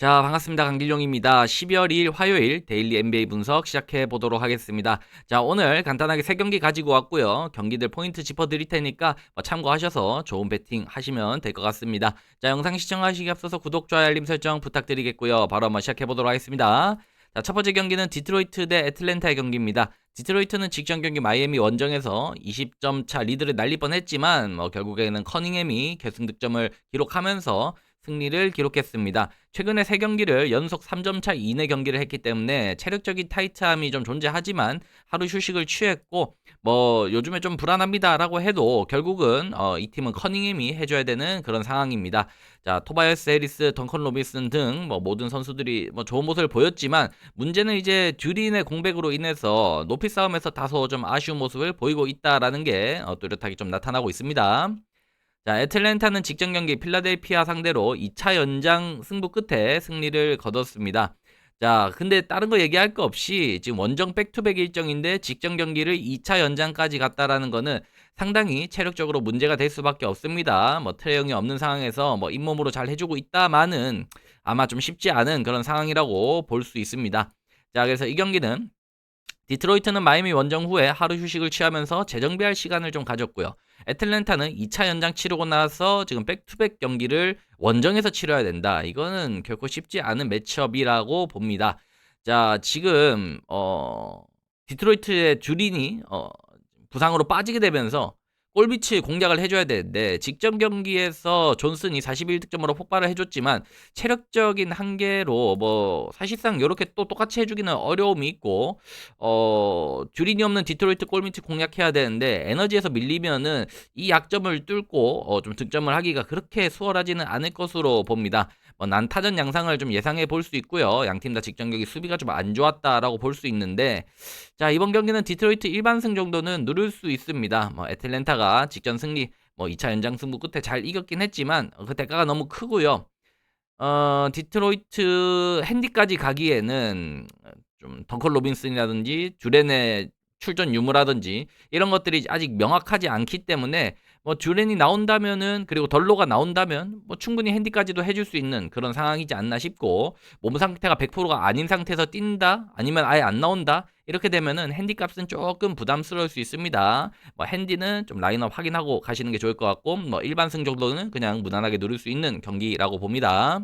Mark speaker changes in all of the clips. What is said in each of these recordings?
Speaker 1: 자, 반갑습니다. 강길용입니다. 12월 2일 화요일 데일리 NBA 분석 시작해 보도록 하겠습니다. 자, 오늘 간단하게 세 경기 가지고 왔고요. 경기들 포인트 짚어 드릴 테니까 뭐 참고하셔서 좋은 배팅 하시면 될 것 같습니다. 자, 영상 시청하시기 앞서서 구독, 좋아요, 알림 설정 부탁드리겠고요. 바로 한번 시작해 보도록 하겠습니다. 자, 첫 번째 경기는 디트로이트 대 애틀랜타의 경기입니다. 디트로이트는 직전 경기 마이애미 원정에서 20점 차 리드를 날릴 뻔했지만 뭐 결국에는 커닝햄이 결승 득점을 기록하면서 승리를 기록했습니다. 최근에 세 경기를 연속 3점 차 이내 경기를 했기 때문에 체력적인 타이트함이 좀 존재하지만 하루 휴식을 취했고 뭐 요즘에 좀 불안합니다라고 해도 결국은 어, 이 팀은 커닝햄이 해줘야 되는 그런 상황입니다. 자 토바이어스 해리스, 덩컨 로빈슨 등 뭐 모든 선수들이 뭐 좋은 모습을 보였지만 문제는 이제 듀린의 공백으로 인해서 높이 싸움에서 다소 좀 아쉬운 모습을 보이고 있다라는 게 어, 뚜렷하게 좀 나타나고 있습니다. 자, 애틀랜타는 직전 경기 필라델피아 상대로 2차 연장 승부 끝에 승리를 거뒀습니다. 자, 근데 다른 거 얘기할 거 없이 지금 원정 백투백 일정인데 직전 경기를 2차 연장까지 갔다라는 거는 상당히 체력적으로 문제가 될 수밖에 없습니다. 뭐 트레형이 없는 상황에서 뭐 잇몸으로 잘 해주고 있다마는 아마 좀 쉽지 않은 그런 상황이라고 볼 수 있습니다. 자, 그래서 이 경기는 디트로이트는 마이미 원정 후에 하루 휴식을 취하면서 재정비할 시간을 좀 가졌고요. 애틀랜타는 2차 연장 치르고 나서 지금 백투백 경기를 원정에서 치러야 된다. 이거는 결코 쉽지 않은 매치업이라고 봅니다. 자, 지금 어 디트로이트의 주린이 어 부상으로 빠지게 되면서 골비치 공략을 해줘야 되는데 직전 경기에서 존슨이 41득점으로 폭발을 해줬지만 체력적인 한계로 뭐 사실상 이렇게 또 똑같이 해주기는 어려움이 있고 어 듀린이 없는 디트로이트 골밑치 공략해야 되는데 에너지에서 밀리면은 이 약점을 뚫고 어 좀 득점을 하기가 그렇게 수월하지는 않을 것으로 봅니다. 뭐 난타전 양상을 좀 예상해 볼 수 있고요. 양팀 다 직전 경기 수비가 좀 안 좋았다라고 볼 수 있는데 자 이번 경기는 디트로이트 일반승 정도는 누를 수 있습니다. 뭐 애틀랜타가 직전 승리 뭐 2차 연장 승부 끝에 잘 이겼긴 했지만 그 대가가 너무 크고요. 어 디트로이트 핸디까지 가기에는 좀 덩컨 로빈슨이라든지 주렌의 출전 유무라든지 이런 것들이 아직 명확하지 않기 때문에 뭐 듀렌이 나온다면은 그리고 덜로가 나온다면 뭐 충분히 핸디까지도 해줄 수 있는 그런 상황이지 않나 싶고 몸 상태가 100%가 아닌 상태에서 뛴다 아니면 아예 안 나온다 이렇게 되면은 핸디 값은 조금 부담스러울 수 있습니다. 뭐 핸디는 좀 라인업 확인하고 가시는 게 좋을 것 같고 뭐 일반승 정도는 그냥 무난하게 누릴 수 있는 경기라고 봅니다.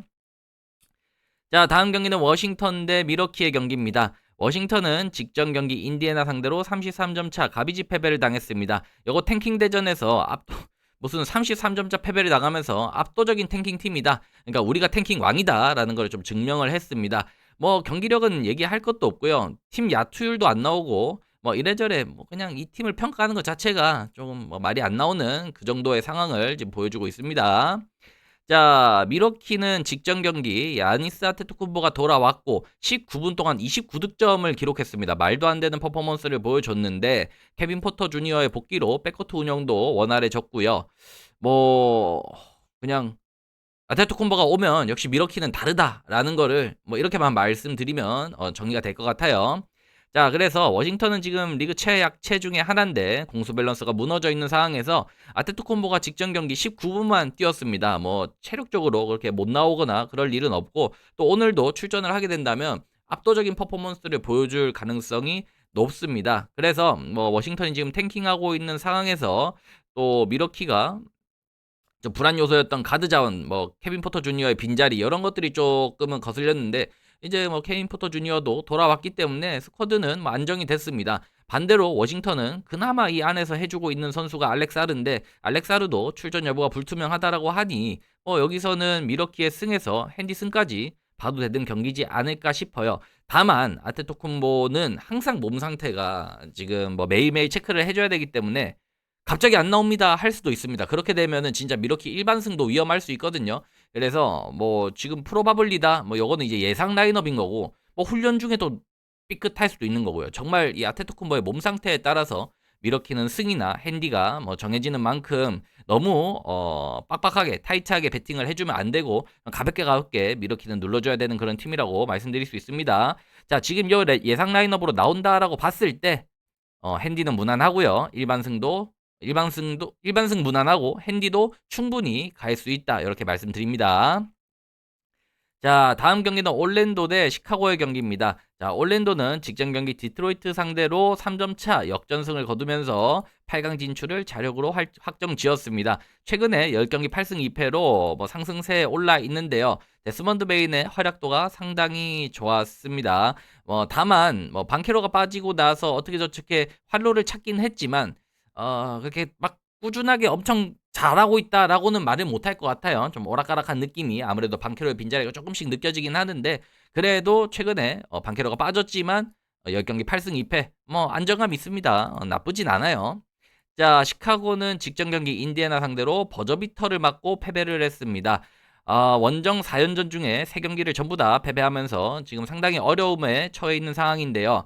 Speaker 1: 자 다음 경기는 워싱턴 대 미러키의 경기입니다. 워싱턴은 직전 경기 인디애나 상대로 33점 차 가비지 패배를 당했습니다. 이거 탱킹 대전에서 압도 무슨 33점 차 패배를 당하면서 압도적인 탱킹 팀이다. 그러니까 우리가 탱킹 왕이다라는 걸 좀 증명을 했습니다. 뭐 경기력은 얘기할 것도 없고요. 팀 야투율도 안 나오고 뭐 이래저래 뭐 그냥 이 팀을 평가하는 것 자체가 조금 뭐 말이 안 나오는 그 정도의 상황을 지금 보여주고 있습니다. 자, 미러키는 직전 경기 야니스 아테토쿤보가 돌아왔고 19분 동안 29득점을 기록했습니다. 말도 안 되는 퍼포먼스를 보여줬는데 케빈 포터 주니어의 복귀로 백커트 운영도 원활해졌고요. 뭐 그냥 아테토쿤보가 오면 역시 미러키는 다르다라는 거를 뭐 이렇게만 말씀드리면 어, 정리가 될 것 같아요. 자, 그래서 워싱턴은 지금 리그 최약체 중에 하나인데 공수 밸런스가 무너져 있는 상황에서 아테토콤보가 직전 경기 19분만 뛰었습니다. 뭐 체력적으로 그렇게 못 나오거나 그럴 일은 없고 또 오늘도 출전을 하게 된다면 압도적인 퍼포먼스를 보여줄 가능성이 높습니다. 그래서 뭐 워싱턴이 지금 탱킹하고 있는 상황에서 또 미러키가 좀 불안 요소였던 가드 자원, 뭐 케빈 포터 주니어의 빈자리 이런 것들이 조금은 거슬렸는데 이제 뭐 케인 포터 주니어도 돌아왔기 때문에 스쿼드는 뭐 안정이 됐습니다. 반대로 워싱턴은 그나마 이 안에서 해주고 있는 선수가 알렉사르인데 알렉사르도 출전 여부가 불투명하다라고 하니 뭐 여기서는 미러키의 승에서 핸디 승까지 봐도 되는 경기지 않을까 싶어요. 다만 아테토쿤보는 항상 몸 상태가 지금 뭐 매일매일 체크를 해줘야 되기 때문에 갑자기 안 나옵니다 할 수도 있습니다. 그렇게 되면은 진짜 미러키 일반승도 위험할 수 있거든요. 그래서 뭐 지금 프로바블리다 뭐 요거는 이제 예상 라인업인 거고 뭐 훈련 중에도 삐끗할 수도 있는 거고요. 정말 이 아테토쿤보의 몸 상태에 따라서 미러키는 승이나 핸디가 뭐 정해지는 만큼 너무 어 빡빡하게 타이트하게 배팅을 해주면 안 되고 가볍게 가볍게 미러키는 눌러줘야 되는 그런 팀이라고 말씀드릴 수 있습니다. 자 지금 요 예상 라인업으로 나온다라고 봤을 때 어, 핸디는 무난하고요. 일반 승도 일반승도 일반승 무난하고 핸디도 충분히 갈 수 있다 이렇게 말씀드립니다. 자, 다음 경기는 올랜도 대 시카고의 경기입니다. 자, 올랜도는 직전 경기 디트로이트 상대로 3점 차 역전승을 거두면서 8강 진출을 자력으로 활- 확정 지었습니다. 최근에 10경기 8승 2패로 뭐 상승세에 올라 있는데요. 데스먼드 베인의 활약도가 상당히 좋았습니다. 뭐 다만 뭐 반케로가 빠지고 나서 어떻게 저렇게 활로를 찾긴 했지만 어 그렇게 막 꾸준하게 엄청 잘하고 있다라고는 말을 못할 것 같아요. 좀 오락가락한 느낌이 아무래도 반케로의 빈자리가 조금씩 느껴지긴 하는데 그래도 최근에 어, 반케로가 빠졌지만 어, 10경기 8승 2패 뭐 안정감 있습니다. 어, 나쁘진 않아요. 자 시카고는 직전 경기 인디애나 상대로 버저비터를 맞고 패배를 했습니다. 아, 원정 4연전 중에 3경기를 전부 다 패배하면서 지금 상당히 어려움에 처해 있는 상황인데요.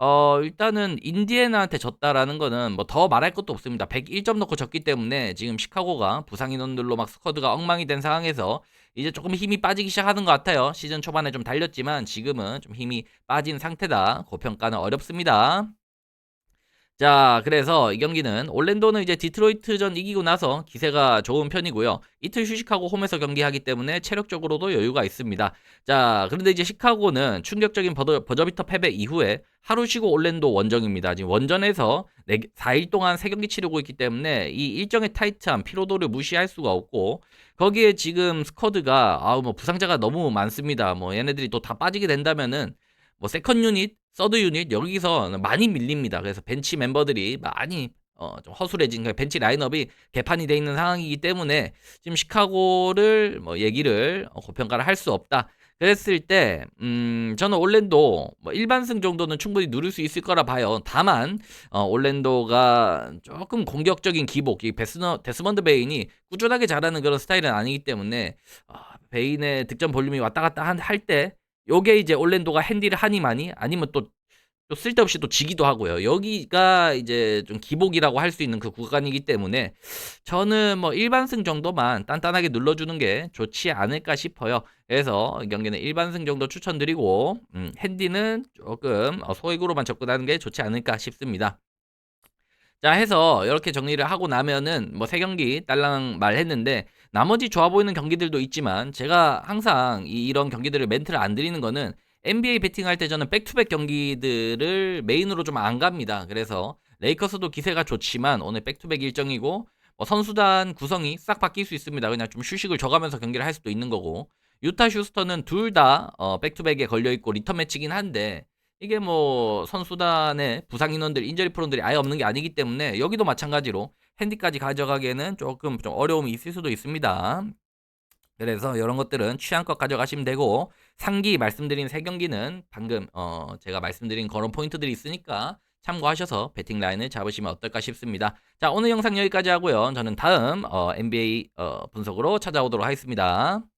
Speaker 1: 어, 일단은 인디애나한테 졌다라는 거는 뭐 더 말할 것도 없습니다. 101점 넣고 졌기 때문에 지금 시카고가 부상 인원들로 막 스쿼드가 엉망이 된 상황에서 이제 조금 힘이 빠지기 시작하는 것 같아요. 시즌 초반에 좀 달렸지만 지금은 좀 힘이 빠진 상태다. 고평가는 어렵습니다. 자, 그래서 이 경기는 올랜도는 이제 디트로이트전 이기고 나서 기세가 좋은 편이고요. 이틀 휴식하고 홈에서 경기하기 때문에 체력적으로도 여유가 있습니다. 자, 그런데 이제 시카고는 충격적인 버저, 버저비터 패배 이후에 하루 쉬고 올랜도 원정입니다. 지금 원전에서 4일 동안 3경기 치르고 있기 때문에 이 일정의 타이트함, 피로도를 무시할 수가 없고 거기에 지금 스쿼드가 아우 뭐 부상자가 너무 많습니다. 뭐 얘네들이 또 다 빠지게 된다면은 뭐 세컨 유닛, 서드 유닛 여기서 많이 밀립니다. 그래서 벤치 멤버들이 많이 어, 좀 허술해진 그 벤치 라인업이 개판이 돼 있는 상황이기 때문에 지금 시카고를 뭐 얘기를 어, 고평가를 할 수 없다. 그랬을 때, 음, 저는 올랜도 뭐 일반승 정도는 충분히 누릴 수 있을 거라 봐요. 다만, 어, 올랜도가 조금 공격적인 기복, 이 베스너, 데스먼드 베인이 꾸준하게 잘하는 그런 스타일은 아니기 때문에, 어, 베인의 득점 볼륨이 왔다 갔다 할 때, 요게 이제 올랜도가 핸디를 하니만이 아니면 또, 또 쓸데없이 또 지기도 하고요. 여기가 이제 좀 기복이라고 할 수 있는 그 구간이기 때문에 저는 뭐 일반승 정도만 단단하게 눌러주는 게 좋지 않을까 싶어요. 그래서 이 경기는 일반승 정도 추천드리고 음, 핸디는 조금 어, 소액으로만 접근하는 게 좋지 않을까 싶습니다. 자 해서 이렇게 정리를 하고 나면은 뭐 세 경기 딸랑 말했는데 나머지 좋아 보이는 경기들도 있지만 제가 항상 이, 이런 경기들을 멘트를 안 드리는 거는 NBA 베팅할 때 저는 백투백 경기들을 메인으로 좀 안 갑니다. 그래서 레이커스도 기세가 좋지만 오늘 백투백 일정이고 뭐 선수단 구성이 싹 바뀔 수 있습니다. 그냥 좀 휴식을 줘가면서 경기를 할 수도 있는 거고 유타 슈스터는 둘다 어, 백투백에 걸려 있고 리턴 매치긴 한데 이게 뭐 선수단의 부상 인원들 인저리 프론들이 아예 없는 게 아니기 때문에 여기도 마찬가지로 핸디까지 가져가기에는 조금 좀 어려움이 있을 수도 있습니다. 그래서 이런 것들은 취향껏 가져가시면 되고 상기 말씀드린 세 경기는 방금 어 제가 말씀드린 그런 포인트들이 있으니까 참고하셔서 베팅 라인을 잡으시면 어떨까 싶습니다. 자 오늘 영상 여기까지 하고요. 저는 다음 어 NBA 어 분석으로 찾아오도록 하겠습니다.